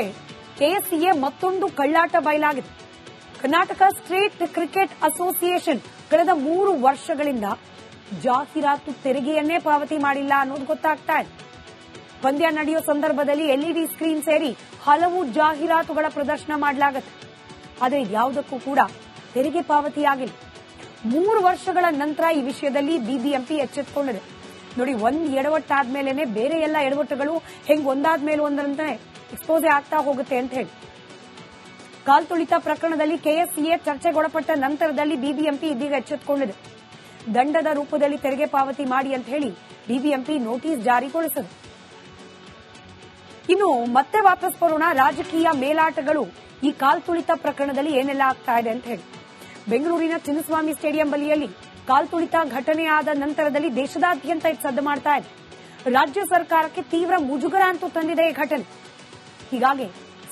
ಹೀಗೆ ಕೆಎಸ್ಸಿಎ ಮತ್ತೊಂದು ಕಳ್ಳಾಟ ಬಯಲಾಗಿದೆ. ಕರ್ನಾಟಕ ಸ್ಟೇಟ್ ಕ್ರಿಕೆಟ್ ಅಸೋಸಿಯೇಷನ್ ಕಳೆದ ಮೂರು ವರ್ಷಗಳಿಂದ ಜಾಹೀರಾತು ತೆರಿಗೆಯನ್ನೇ ಪಾವತಿ ಮಾಡಿಲ್ಲ ಅನ್ನೋದು ಗೊತ್ತಾಗ್ತಾ ಇದೆ. ಪಂದ್ಯ ನಡೆಯೋ ಸಂದರ್ಭದಲ್ಲಿ ಎಲ್ಇಡಿ ಸ್ಕ್ರೀನ್ ಸೇರಿ ಹಲವು ಜಾಹೀರಾತುಗಳ ಪ್ರದರ್ಶನ ಮಾಡಲಾಗುತ್ತೆ. ಆದರೆ ಯಾವುದಕ್ಕೂ ಕೂಡ ತೆರಿಗೆ ಪಾವತಿಯಾಗಿಲ್ಲ. ಮೂರು ವರ್ಷಗಳ ನಂತರ ಈ ವಿಷಯದಲ್ಲಿ ಬಿಬಿಎಂಪಿ ಎಚ್ಚೆತ್ತುಕೊಂಡಿದೆ ನೋಡಿ, ಒಂದ್ ಎಡವಟ್ಟಾದ್ಮೇಲೆ ಬೇರೆ ಎಲ್ಲ ಎಡವಟ್ಟುಗಳು ಹೆಂಗ್ ಒಂದಾದ್ಮೇಲೆ ಒಂದರಂತೆ ಎಕ್ಸ್ಪೋಸೆ ಆಗ್ತಾ ಹೋಗುತ್ತೆ ಅಂತ ಹೇಳಿ. ಕಾಲ್ತುಳಿತ ಪ್ರಕರಣದಲ್ಲಿ ಕೆಎಸ್ಸಿಎ ಚರ್ಚೆಗೊಳಪಟ್ಟ ನಂತರದಲ್ಲಿ ಬಿಬಿಎಂಪಿ ಇದೀಗ ಎಚ್ಚೆತ್ತುಕೊಂಡಿದೆ ದಂಡದ ರೂಪದಲ್ಲಿ ತೆರಿಗೆ ಪಾವತಿ ಮಾಡಿ ಅಂತ ಹೇಳಿ ಬಿಬಿಎಂಪಿ ನೋಟಿಸ್ ಜಾರಿಗೊಳಿಸಿದೆ. ಇನ್ನು ಮತ್ತೆ ವಾಪಸ್ ಬರೋಣ. ರಾಜಕೀಯ ಮೇಲಾಟಗಳು ಈ ಕಾಲ್ತುಳಿತ ಪ್ರಕರಣದಲ್ಲಿ ಏನೆಲ್ಲ ಆಗ್ತಾ ಇದೆ ಅಂತ ಹೇಳಿ. ಬೆಂಗಳೂರಿನ ಚಿನ್ನಸ್ವಾಮಿ ಸ್ಟೇಡಿಯಂ ಬಳಿಯಲ್ಲಿ ಕಾಲ್ತುಳಿತ ಘಟನೆ ಆದ ನಂತರದಲ್ಲಿ ದೇಶದಾದ್ಯಂತ ಇದು ಸದ್ದು ಮಾಡ್ತಾ ಇದೆ. ರಾಜ್ಯ ಸರ್ಕಾರಕ್ಕೆ ತೀವ್ರ ಮುಜುಗರ ಅಂತೂ ತಂದಿದೆ ಈ ಘಟನೆ. ಹೀಗಾಗಿ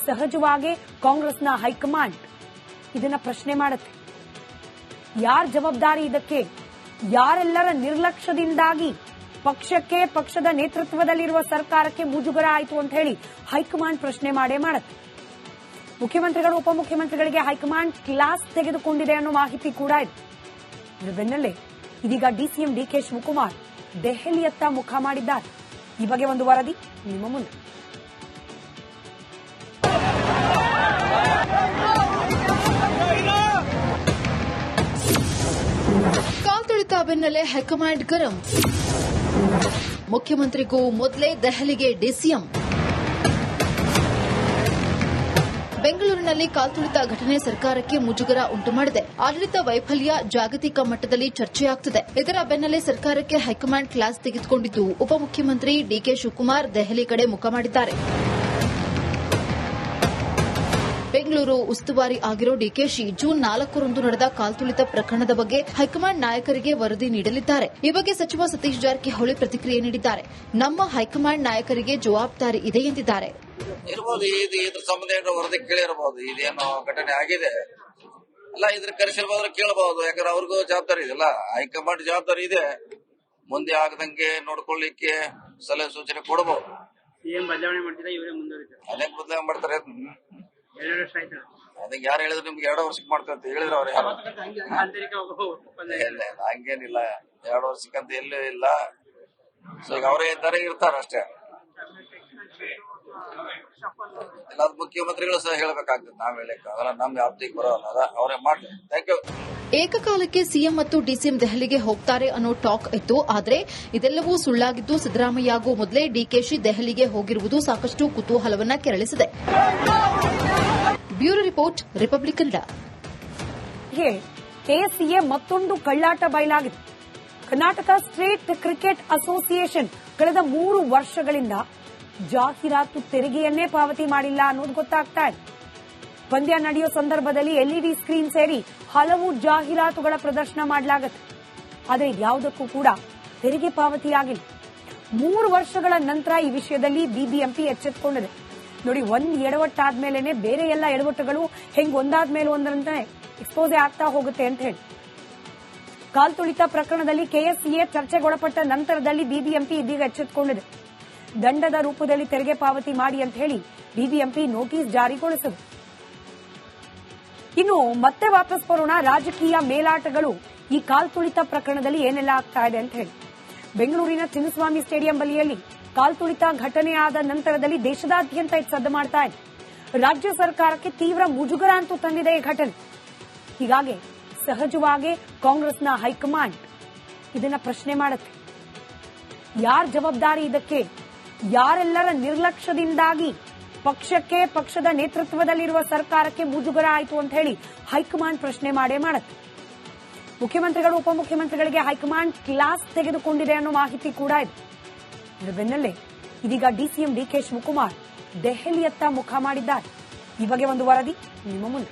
ಸಹಜವಾಗಿ ಕಾಂಗ್ರೆಸ್ನ ಹೈಕಮಾಂಡ್ ಇದನ್ನ ಪ್ರಶ್ನೆ ಮಾಡುತ್ತೆ. ಯಾರ ಜವಾಬ್ದಾರಿ ಇದಕ್ಕೆ? ಯಾರೆಲ್ಲರ ನಿರ್ಲಕ್ಷ್ಯದಿಂದಾಗಿ ಪಕ್ಷಕ್ಕೆ, ಪಕ್ಷದ ನೇತೃತ್ವದಲ್ಲಿರುವ ಸರ್ಕಾರಕ್ಕೆ ಮುಜುಗರ ಆಯಿತು ಅಂತ ಹೇಳಿ ಹೈಕಮಾಂಡ್ ಪ್ರಶ್ನೆ ಮಾಡೇ ಮಾಡುತ್ತೆ. ಮುಖ್ಯಮಂತ್ರಿಗಳು, ಉಪಮುಖ್ಯಮಂತ್ರಿಗಳಿಗೆ ಹೈಕಮಾಂಡ್ ಕ್ಲಾಸ್ ತೆಗೆದುಕೊಂಡಿದೆ ಅನ್ನೋ ಮಾಹಿತಿ ಕೂಡ ಇದೆ. ಇದರ ಬೆನ್ನಲ್ಲೇ ಇದೀಗ ಡಿಸಿಎಂ ಡಿಕೆ ಶಿವಕುಮಾರ್ ದೆಹಲಿಯತ್ತ ಮುಖ ಮಾಡಿದ್ದಾರೆ. ಈ ಬಗ್ಗೆ ಒಂದು ವರದಿ ನಿಮ್ಮ ಮುಂದೆ. ಬೆನ್ನಲ್ಲೇ ಹೈಕಮಾಂಡ್ ಗರಂ. ಮುಖ್ಯಮಂತ್ರಿಗೂ ಮೊದಲೇ ದೆಹಲಿಗೆ ಡಿಸಿಎಂ. ಬೆಂಗಳೂರಿನಲ್ಲಿ ಕಾಲ್ತುಳಿತ ಘಟನೆ ಸರ್ಕಾರಕ್ಕೆ ಮುಜುಗರ ಉಂಟು ಮಾಡಿದೆ ಆಡಳಿತ ವೈಫಲ್ಯ ಜಾಗತಿಕ ಮಟ್ಟದಲ್ಲಿ ಚರ್ಚೆಯಾಗುತ್ತಿದೆ ಇದರ ಬೆನ್ನಲ್ಲೇ ಸರ್ಕಾರಕ್ಕೆ ಹೈಕಮಾಂಡ್ ಕ್ಲಾಸ್ ತೆಗೆದುಕೊಂಡಿದ್ದು ಉಪಮುಖ್ಯಮಂತ್ರಿ ಡಿಕೆ ಶಿವಕುಮಾರ್ ದೆಹಲಿ ಕಡೆ ಮುಖ ಮಾಡಿದ್ದಾರೆ. ಬೆಂಗಳೂರು ಉಸ್ತುವಾರಿ ಆಗಿರೋ ಡಿಕೆಶಿ ಜೂನ್ ನಾಲ್ಕರಂದು ನಡೆದ ಕಾಲ್ತುಳಿತ ಪ್ರಕರಣದ ಬಗ್ಗೆ ಹೈಕಮಾಂಡ್ ನಾಯಕರಿಗೆ ವರದಿ ನೀಡಲಿದ್ದಾರೆ. ಈ ಬಗ್ಗೆ ಸಚಿವ ಸತೀಶ್ ಜಾರಕಿಹೊಳಿ ಪ್ರತಿಕ್ರಿಯೆ ನೀಡಿದ್ದಾರೆ. ನಮ್ಮ ಹೈಕಮಾಂಡ್ ನಾಯಕರಿಗೆ ಜವಾಬ್ದಾರಿ ಇದೆ ಎಂದಿದ್ದಾರೆ. ಇರ್ಬೋದು ಇದು ಇದ್ರ ಸಂಬಂಧ ಏನೋ ವರದಿ ಕೇಳಿರಬಹುದು ಇದೇನೋ ಘಟನೆ ಆಗಿದೆ. ಅಲ್ಲ ಇದ್ರ ಕರೆಸಿರ್ಬೋದ್ರೆ ಕೇಳಬಹುದು ಯಾಕಂದ್ರೆ ಅವ್ರಿಗೂ ಜವಾಬ್ದಾರಿ ಇದೆಯಲ್ಲ ಹೈಕಮಾಂಡ್ ಜವಾಬ್ದಾರಿ ಇದೆ. ಮುಂದೆ ಆಗದಂಗೆ ನೋಡ್ಕೊಳ್ಳಿಕ್ಕೆ ಸಲಹೆ ಸೂಚನೆ ಕೊಡಬಹುದು ಸಿಎಂ ಬದಲಾವಣೆ ಮಾಡ್ತೀರಾ ಇವರೇ ಮುಂದುವರಿತಾರೆ. ಅದೇ ಬದಲಾವಣೆ ಮಾಡ್ತಾರೆ. ಎರಡು ವರ್ಷ ಆಯ್ತು ಅದಕ್ಕೆ ಯಾರು ಹೇಳಿದ್ರು ನಿಮ್ಗೆ ಎರಡು ವರ್ಷಕ್ಕೆ ಮಾಡ್ತಾರೆ ಅಂತ ಹೇಳಿದ್ರು ಅವ್ರು ಯಾರು? ಆಂತರಿಕ. ಇಲ್ಲ ಇಲ್ಲ, ಹಂಗೇನಿಲ್ಲ. ಎರಡು ವರ್ಷಕ್ಕಂತ ಎಲ್ಲೂ ಇಲ್ಲ. ಸೊ ಈಗ ಅವರೇ ಇದ್ದಾರೆ ಇರ್ತಾರ ಅಷ್ಟೇ. ಎಲ್ಲ ಮುಖ್ಯಮಂತ್ರಿಗಳು ಸಹ ಹೇಳ್ಬೇಕಾಗ್ತದೆ. ನಾವ್ ಹೇಳಕ್ ಅದೆಲ್ಲ ನಮ್ ವ್ಯಾಪ್ತಿಗೆ ಬರೋಲ್ಲ. ಅದ ಅವರೇ ಮಾಡ್ಲಿ. ಥ್ಯಾಂಕ್ ಯು ಏಕಕಾಲಕ್ಕೆ ಸಿಎಂ ಮತ್ತು ಡಿಸಿಎಂ ದೆಹಲಿಗೆ ಹೋಗ್ತಾರೆ ಅನ್ನೋ ಟಾಕ್ ಇತ್ತು. ಆದರೆ ಇದೆಲ್ಲವೂ ಸುಳ್ಳಾಗಿದ್ದು ಸಿದ್ದರಾಮಯ್ಯ ಆಗೋ ಮೊದಲೇ ಡಿಕೆಶಿ ದೆಹಲಿಗೆ ಹೋಗಿರುವುದು ಸಾಕಷ್ಟು ಕುತೂಹಲವನ್ನ ಕೆರಳಿಸಿದೆ. ಬ್ಯೂರೋ ರಿಪೋರ್ಟ್, ರಿಪಬ್ಲಿಕ್ ಕೆಎಸ್ಸಿಎ ಮತ್ತೊಂದು ಕಳ್ಳಾಟ ಬಯಲಾಗಿದೆ. ಕರ್ನಾಟಕ ಸ್ಟೇಟ್ ಕ್ರಿಕೆಟ್ ಅಸೋಸಿಯೇಷನ್ ಕಳೆದ ಮೂರು ವರ್ಷಗಳಿಂದ ಜಾಹೀರಾತು ತೆರಿಗೆಯನ್ನೇ ಪಾವತಿ ಮಾಡಿಲ್ಲ ಅನ್ನೋದು ಗೊತ್ತಾಗ್ತಾ ಇದೆ. ಪಂದ್ಯ ನಡೆಯೋ ಸಂದರ್ಭದಲ್ಲಿ ಎಲ್ಇಡಿ ಸ್ಕ್ರೀನ್ ಸೇರಿ ಹಲವು ಜಾಹೀರಾತುಗಳ ಪ್ರದರ್ಶನ ಮಾಡಲಾಗುತ್ತೆ. ಆದರೆ ಯಾವುದಕ್ಕೂ ಕೂಡ ತೆರಿಗೆ ಪಾವತಿಯಾಗಿಲ್ಲ. ಮೂರು ವರ್ಷಗಳ ನಂತರ ಈ ವಿಷಯದಲ್ಲಿ ಬಿಬಿಎಂಪಿ ಎಚ್ಚೆತ್ತುಕೊಂಡಿದೆ ನೋಡಿ, ಒಂದ್ ಎಡವಟ್ಟಾದ್ಮೇಲೆ ಬೇರೆ ಎಲ್ಲ ಎಡವಟ್ಟುಗಳು ಹೆಂಗ್ ಒಂದಾದ್ಮೇಲೆ ಒಂದರಂತೆ ಎಕ್ಸ್ಪೋಸ್ ಆಗ್ತಾ ಹೋಗುತ್ತೆ ಅಂತ ಹೇಳಿ. ಕಾಲ್ತುಳಿತ ಪ್ರಕರಣದಲ್ಲಿ ಕೆಎಸ್ಸಿಎ ಚರ್ಚೆಗೊಳಪಟ್ಟ ನಂತರದಲ್ಲಿ ಬಿಬಿಎಂಪಿ ಇದೀಗ ಎಚ್ಚೆತ್ತುಕೊಂಡಿದೆ ದಂಡದ ರೂಪದಲ್ಲಿ ತೆರಿಗೆ ಪಾವತಿ ಮಾಡಿ ಅಂತ ಹೇಳಿ ಬಿಬಿಎಂಪಿ ನೋಟಿಸ್ ಜಾರಿಗೊಳಿಸಿದೆ. ಇನ್ನು ಮತ್ತೆ ವಾಪಸ್ ಬರೋಣ. ರಾಜಕೀಯ ಮೇಲಾಟಗಳು ಈ ಕಾಲ್ತುಳಿತ ಪ್ರಕರಣದಲ್ಲಿ ಏನೆಲ್ಲ ಆಗ್ತಾ ಇದೆ ಅಂತ ಹೇಳಿ. ಬೆಂಗಳೂರಿನ ಚಿನ್ನಸ್ವಾಮಿ ಸ್ಟೇಡಿಯಂ ಬಳಿಯಲ್ಲಿ ಕಾಲ್ತುಳಿತ ಘಟನೆ ಆದ ನಂತರದಲ್ಲಿ ದೇಶದಾದ್ಯಂತ ಇದು ಸದ್ದು ಮಾಡ್ತಾ ಇದೆ. ರಾಜ್ಯ ಸರ್ಕಾರಕ್ಕೆ ತೀವ್ರ ಮುಜುಗರ ಅಂತೂ ತಂದಿದೆ ಈ ಘಟನೆ. ಹೀಗಾಗಿ ಸಹಜವಾಗಿ ಕಾಂಗ್ರೆಸ್ನ ಹೈಕಮಾಂಡ್ ಇದನ್ನ ಪ್ರಶ್ನೆ ಮಾಡುತ್ತೆ. ಯಾರ ಜವಾಬ್ದಾರಿ ಇದಕ್ಕೆ? ಯಾರೆಲ್ಲರ ನಿರ್ಲಕ್ಷ್ಯದಿಂದಾಗಿ ಪಕ್ಷಕ್ಕೆ, ಪಕ್ಷದ ನೇತೃತ್ವದಲ್ಲಿರುವ ಸರ್ಕಾರಕ್ಕೆ ಮುಜುಗರ ಆಯಿತು ಅಂತ ಹೇಳಿ ಹೈಕಮಾಂಡ್ ಪ್ರಶ್ನೆ ಮಾಡೇ ಮಾಡುತ್ತೆ. ಮುಖ್ಯಮಂತ್ರಿಗಳು, ಉಪಮುಖ್ಯಮಂತ್ರಿಗಳಿಗೆ ಹೈಕಮಾಂಡ್ ಕ್ಲಾಸ್ ತೆಗೆದುಕೊಂಡಿದೆ ಅನ್ನೋ ಮಾಹಿತಿ ಕೂಡ ಇದೆ. ಇದರ ಬೆನ್ನಲ್ಲೇ ಇದೀಗ ಡಿಸಿಎಂ ಡಿಕೆ ಶಿವಕುಮಾರ್ ದೆಹಲಿಯತ್ತ ಮುಖ ಮಾಡಿದ್ದಾರೆ. ಈ ಬಗ್ಗೆ ಒಂದು ವರದಿ ನಿಮ್ಮ ಮುಂದೆ.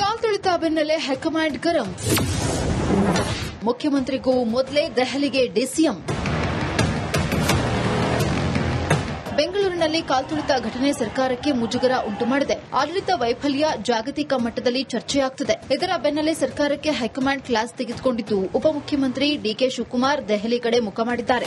ಕಾಲ್ತುಳಿತ ಬೆನ್ನಲ್ಲೇ ಹೈಕಮಾಂಡ್ ಗರಂ. ಮುಖ್ಯಮಂತ್ರಿಗೂ ಮೊದಲೇ ದೆಹಲಿಗೆ ಡಿಸಿಎಂ. ಬೆಂಗಳೂರಿನ ಬೆಂಗಳೂರಿನಲ್ಲಿ ಕಾಲ್ತುಳಿತ ಘಟನೆ ಸರ್ಕಾರಕ್ಕೆ ಮುಜುಗರ ಉಂಟು ಮಾಡಿದೆ. ಆಡಳಿತ ವೈಫಲ್ಯ ಜಾಗತಿಕ ಮಟ್ಟದಲ್ಲಿ ಚರ್ಚೆಯಾಗ್ತಿದೆ. ಇದರ ಬೆನ್ನಲ್ಲೇ ಸರ್ಕಾರಕ್ಕೆ ಹೈಕಮಾಂಡ್ ಕ್ಲಾಸ್ ತೆಗೆದುಕೊಂಡಿದ್ದು ಉಪಮುಖ್ಯಮಂತ್ರಿ ಡಿಕೆ ಶಿವಕುಮಾರ್ ದೆಹಲಿ ಕಡೆ ಮುಖ ಮಾಡಿದ್ದಾರೆ.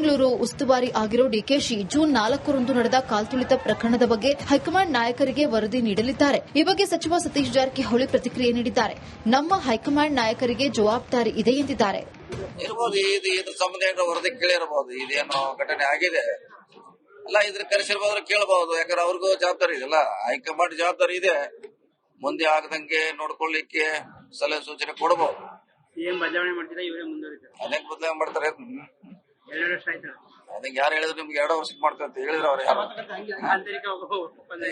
ಬೆಂಗಳೂರು ಉಸ್ತುವಾರಿ ಆಗಿರೋ ಡಿಕೆಶಿ ಜೂನ್ ನಾಲ್ಕರಂದು ನಡೆದ ಕಾಲ್ತುಳಿತ ಪ್ರಕರಣದ ಬಗ್ಗೆ ಹೈಕಮಾಂಡ್ ನಾಯಕರಿಗೆ ವರದಿ ನೀಡಲಿದ್ದಾರೆ. ಈ ಬಗ್ಗೆ ಸಚಿವ ಸತೀಶ್ ಜಾರಕಿಹೊಳಿ ಪ್ರತಿಕ್ರಿಯೆ ನೀಡಿದ್ದಾರೆ. ನಮ್ಮ ಹೈಕಮಾಂಡ್ ನಾಯಕರಿಗೆ ಜವಾಬ್ದಾರಿ ಇದೆ ಎಂದಿದ್ದಾರೆ. ಇರ್ಬೋದು ಇದು ಇದ್ರ ಸಂಬಂಧ ಏನೋ ವರದಿ ಕೇಳಿರಬಹುದು ಇದೇನೋ ಘಟನೆ ಆಗಿದೆ. ಅಲ್ಲ ಇದ್ರ ಕರೆಸಿರ್ಬೋದ್ರೆ ಕೇಳಬಹುದು ಯಾಕಂದ್ರೆ ಅವ್ರಿಗೂ ಜವಾಬ್ದಾರಿ ಇದೆಲ್ಲ ಹೈಕಮಾಂಡ್ ಜವಾಬ್ದಾರಿ ಇದೆ. ಮುಂದೆ ಆಗದಂಗೆ ನೋಡ್ಕೊಳ್ಳಿಕ್ಕೆ ಸಲಹೆ ಸೂಚನೆ ಕೊಡಬಹುದು ಸಿಎಂ ಬದಲಾವಣೆ ಮಾಡ್ತೀರಾ ಇವರೇ ಮುಂದುವರಿತಾರೆ. ಅನೇಕ ಬದಲಾವಣೆ ಮಾಡ್ತಾರೆ. ಅದಕ್ಕೆ ಯಾರು ಹೇಳಿದ್ರು ನಿಮ್ಗೆ ಎರಡು ವರ್ಷಕ್ಕೆ ಮಾಡ್ತಾರೆ ಅಂತ ಹೇಳಿದ್ರು ಅವ್ರು ಯಾರು?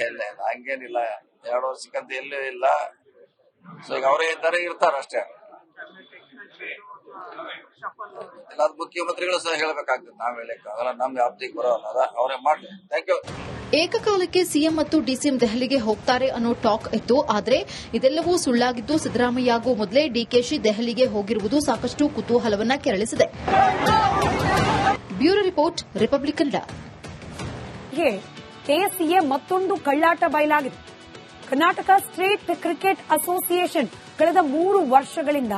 ಇಲ್ಲ ಇಲ್ಲ, ಹಂಗೇನಿಲ್ಲ. ಎರಡು ವರ್ಷಕ್ಕಂತ ಎಲ್ಲೂ ಇಲ್ಲ. ಸೊ ಈಗ ಅವರೇ ಇದ್ದಾರೆ, ಇರ್ತಾರ ಅಷ್ಟೇ. ಅದು ಮುಖ್ಯಮಂತ್ರಿಗಳು ಸಹ ಹೇಳ್ಬೇಕಾಗ್ತದೆ. ನಾವ್ ಹೇಳಕ್ಕಾಗಲ್ಲ ನಮ್ ವ್ಯಾಪ್ತಿಗೆ ಬರೋಲ್ಲ. ಅವರೇ ಮಾಡ್ಲಿ. ಥ್ಯಾಂಕ್ ಯು ಏಕಕಾಲಕ್ಕೆ ಸಿಎಂ ಮತ್ತು ಡಿಸಿಎಂ ದೆಹಲಿಗೆ ಹೋಗ್ತಾರೆ ಅನ್ನೋ ಟಾಕ್ ಇತ್ತು. ಆದರೆ ಇದೆಲ್ಲವೂ ಸುಳ್ಳಾಗಿದ್ದು ಸಿದ್ದರಾಮಯ್ಯ ಆಗುವ ಮೊದಲೇ ಡಿಕೆಶಿ ದೆಹಲಿಗೆ ಹೋಗಿರುವುದು ಸಾಕಷ್ಟು ಕುತೂಹಲವನ್ನ ಕೆರಳಿಸಿದೆ. ಬ್ಯೂರೋ ರಿಪೋರ್ಟ್, ರಿಪಬ್ಲಿಕ್ ಕೆಎಸ್ಸಿಎ ಮತ್ತೊಂದು ಕಳ್ಳಾಟ ಬಯಲಾಗಿದೆ. ಕರ್ನಾಟಕ ಸ್ಟೇಟ್ ಕ್ರಿಕೆಟ್ ಅಸೋಸಿಯೇಷನ್ ಕಳೆದ ಮೂರು ವರ್ಷಗಳಿಂದ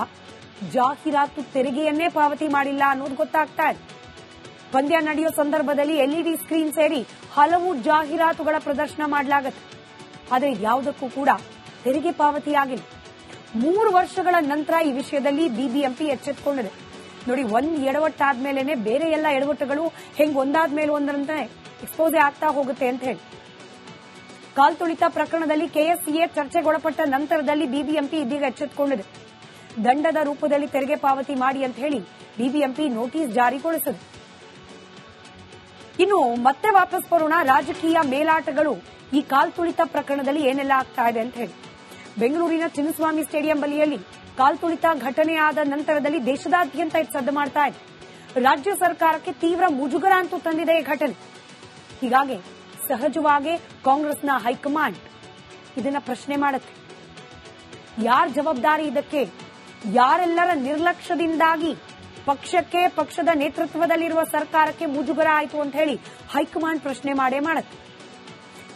ಜಾಹೀರಾತು ತೆರಿಗೆಯನ್ನೇ ಪಾವತಿ ಮಾಡಿಲ್ಲ ಅನ್ನೋದು ಗೊತ್ತಾಗ್ತಾ ಇದೆ. ಪಂದ್ಯ ನಡೆಯೋ ಸಂದರ್ಭದಲ್ಲಿ ಎಲ್ಇಡಿ ಸ್ಕ್ರೀನ್ ಸೇರಿ ಹಲವು ಜಾಹೀರಾತುಗಳ ಪ್ರದರ್ಶನ ಮಾಡಲಾಗುತ್ತೆ. ಆದರೆ ಯಾವುದಕ್ಕೂ ಕೂಡ ತೆರಿಗೆ ಪಾವತಿಯಾಗಿಲ್ಲ. ಮೂರು ವರ್ಷಗಳ ನಂತರ ಈ ವಿಷಯದಲ್ಲಿ ಬಿಬಿಎಂಪಿ ಎಚ್ಚೆತ್ತುಕೊಂಡಿದೆ ನೋಡಿ, ಒಂದ್ ಎಡವಟ್ಟಾದ್ಮೇಲೆನೆ ಬೇರೆ ಎಲ್ಲ ಎಡವಟ್ಟುಗಳು ಹೆಂಗ್ ಒಂದಾದ್ಮೇಲೆ ಒಂದರಂತೆ ಎಕ್ಸ್ಪೋಸ್ ಆಗ್ತಾ ಹೋಗುತ್ತೆ ಅಂತ ಹೇಳಿ. ಕಾಲ್ತುಳಿತ ಪ್ರಕರಣದಲ್ಲಿ ಕೆಎಸ್ಸಿಎ ಚರ್ಚೆಗೊಳಪಟ್ಟ ನಂತರದಲ್ಲಿ ಬಿಬಿಎಂಪಿ ಇದೀಗ ಎಚ್ಚೆತ್ತುಕೊಂಡಿದೆ ದಂಡದ ರೂಪದಲ್ಲಿ ತೆರಿಗೆ ಪಾವತಿ ಮಾಡಿ ಅಂತ ಹೇಳಿ ಬಿಬಿಎಂಪಿ ನೋಟಿಸ್ ಜಾರಿಗೊಳಿಸಿದೆ. ಇನ್ನು ಮತ್ತೆ ವಾಪಸ್ ಬರೋಣ. ರಾಜಕೀಯ ಮೇಲಾಟಗಳು ಈ ಕಾಲ್ತುಳಿತ ಪ್ರಕರಣದಲ್ಲಿ ಏನೆಲ್ಲ ಆಗ್ತಾ ಇದೆ ಅಂತ ಹೇಳಿ. ಬೆಂಗಳೂರಿನ ಚಿನ್ನಸ್ವಾಮಿ ಸ್ಟೇಡಿಯಂ ಬಳಿಯಲ್ಲಿ ಕಾಲ್ತುಳಿತ ಘಟನೆಯಾದ ನಂತರದಲ್ಲಿ ದೇಶದಾದ್ಯಂತ ಇದು ಸದ್ದು ಮಾಡ್ತಾ ಇದೆ. ರಾಜ್ಯ ಸರ್ಕಾರಕ್ಕೆ ತೀವ್ರ ಮುಜುಗರ ಅಂತೂ ತಂದಿದೆ ಈ ಘಟನೆ. ಹೀಗಾಗಿ ಸಹಜವಾಗಿ ಕಾಂಗ್ರೆಸ್ನ ಹೈಕಮಾಂಡ್ ಇದನ್ನ ಪ್ರಶ್ನೆ ಮಾಡುತ್ತೆ. ಯಾರ ಜವಾಬ್ದಾರಿ ಇದಕ್ಕೆ? ಯಾರೆಲ್ಲರ ನಿರ್ಲಕ್ಷ್ಯದಿಂದಾಗಿ ಪಕ್ಷಕ್ಕೆ, ಪಕ್ಷದ ನೇತೃತ್ವದಲ್ಲಿರುವ ಸರ್ಕಾರಕ್ಕೆ ಮುಜುಗರ ಆಯಿತು ಅಂತ ಹೇಳಿ ಹೈಕಮಾಂಡ್ ಪ್ರಶ್ನೆ ಮಾಡೇ ಮಾಡುತ್ತೆ.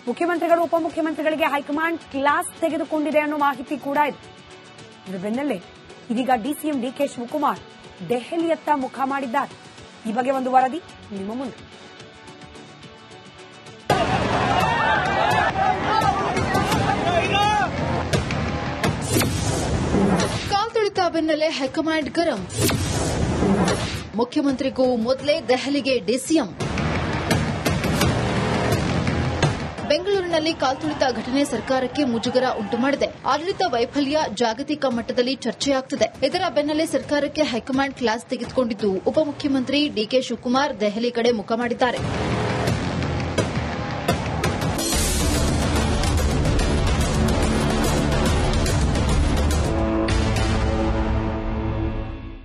ಮುಖ್ಯಮಂತ್ರಿಗಳು, ಉಪಮುಖ್ಯಮಂತ್ರಿಗಳಿಗೆ ಹೈಕಮಾಂಡ್ ಕ್ಲಾಸ್ ತೆಗೆದುಕೊಂಡಿದೆ ಅನ್ನೋ ಮಾಹಿತಿ ಕೂಡ ಇದೆ. ಇದರ ಬೆನ್ನಲ್ಲೇ ಇದೀಗ ಡಿಸಿಎಂ ಡಿಕೆ ಶಿವಕುಮಾರ್ ದೆಹಲಿಯತ್ತ ಮುಖ ಮಾಡಿದ್ದಾರೆ. ಈ ಬಗ್ಗೆ ಒಂದು ವರದಿ ನಿಮ್ಮ ಮುಂದೆ. ಬೆನ್ನಲ್ಲೇ ಹೈಕಮಾಂಡ್ ಗರಂ. ಮುಖ್ಯಮಂತ್ರಿಗೂ ಮೊದಲೇ ದೆಹಲಿಗೆ ಡಿಸಿಎಂ. ಬೆಂಗಳೂರಿನಲ್ಲಿ ಕಾಲ್ತುಳಿತ ಘಟನೆ ಸರ್ಕಾರಕ್ಕೆ ಮುಜುಗರ ಉಂಟು ಮಾಡಿದೆ ಆಡಳಿತ ವೈಫಲ್ಯ ಜಾಗತಿಕ ಮಟ್ಟದಲ್ಲಿ ಚರ್ಚೆಯಾಗ್ತಿದೆ. ಇದರ ಬೆನ್ನಲ್ಲೇ ಸರ್ಕಾರಕ್ಕೆ ಹೈಕಮಾಂಡ್ ಕ್ಲಾಸ್ ತೆಗೆದುಕೊಂಡಿದ್ದು ಉಪಮುಖ್ಯಮಂತ್ರಿ ಡಿಕೆ ಶಿವಕುಮಾರ್ ದೆಹಲಿ ಕಡೆ ಮುಖ ಮಾಡಿದ್ದಾರೆ.